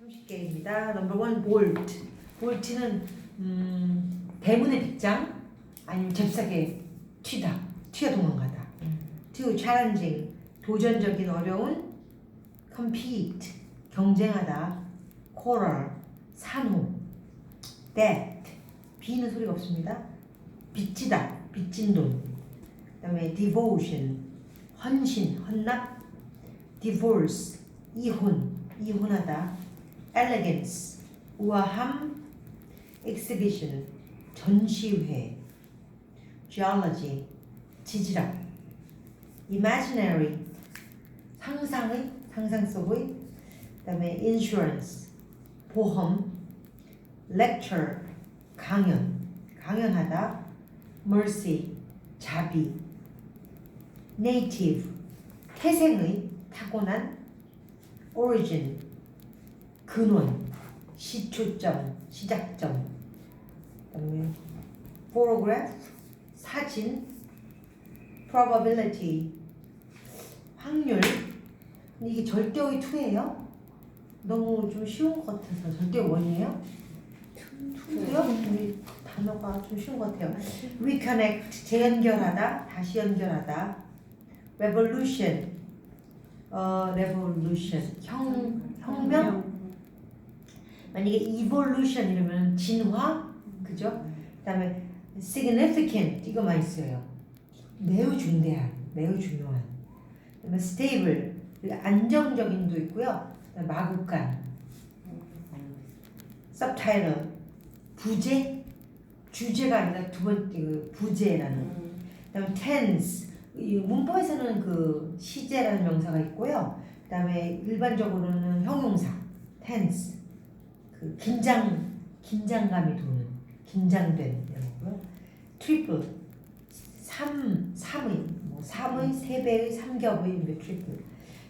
30개입니다. 넘버 원 볼트. 볼트는 음, 대문의 빗장 아니면 잽싸게 튀다, 튀어 도망가다. two challenging. 도전적인 어려운 compete. 경쟁하다. Quarrel. 산호. Debt 비는 소리가 없습니다. 빚지다. 빚진 돈. 그 다음에 devotion. 헌신 헌납. Divorce 이혼 이혼하다 elegance 우아함 exhibition 전시회 geology 지질학 imaginary 상상의 상상 속의 그다음에 insurance 보험 lecture 강연 강연하다 mercy 자비 native 태생의 타고난 origin 근원 시초점 시작점 그다음에 photograph 사진 probability 확률 근데 이게 절대의 2예요? 너무 좀 쉬운 것 같아서 절대 원이에요? 2요? 단어가 좀 쉬운 것 같아요 reconnect 재연결하다 다시 연결하다 revolution 어 revolution. 형 혁명? 만약에 evolution 이러면 진화? 그죠? 그다음에 significant 이거만 있어요. 매우 중대한 매우 중요한. 그다음에 stable 안정적인도 있고요. 마구간. subtitle 부제 주제가 아니라 두 번째 그 부제라는. 그다음에 tense 이 문법에서는 그 시제라는 명사가 있고요. 그다음에 일반적으로는 형용사 tense 그 긴장 긴장감이 도는 긴장된 이런 거고요. triple 삼 삼의 뭐 삼의 세 배의 삼겹의 이게 triple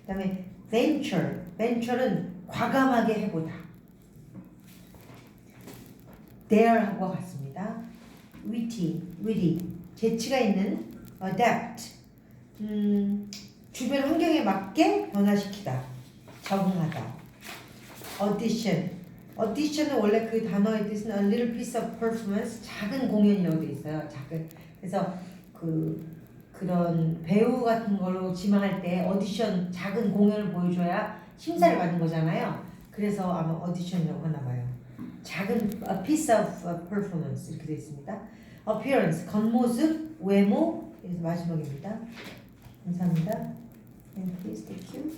그다음에 venture venture는 과감하게 해보다 dare하고 같습니다. witty witty 재치가 있는 adapt. 음, 주변 환경에 맞게 변화시키다. 적응하다. Audition. Audition은 원래 그 단어의 뜻은 a little piece of performance 작은 공연이라고 돼 있어요? 작은. 그래서 그 그런 배우 같은 걸로 지망할 때 오디션 작은 공연을 보여줘야 심사를 받는 거잖아요. 그래서 아마 오디션이라고 하나 봐요. 작은 a piece of performance 이렇게 되어 있습니다. Appearance 겉모습 외모 그래서 마지막입니다 감사합니다 and please thank you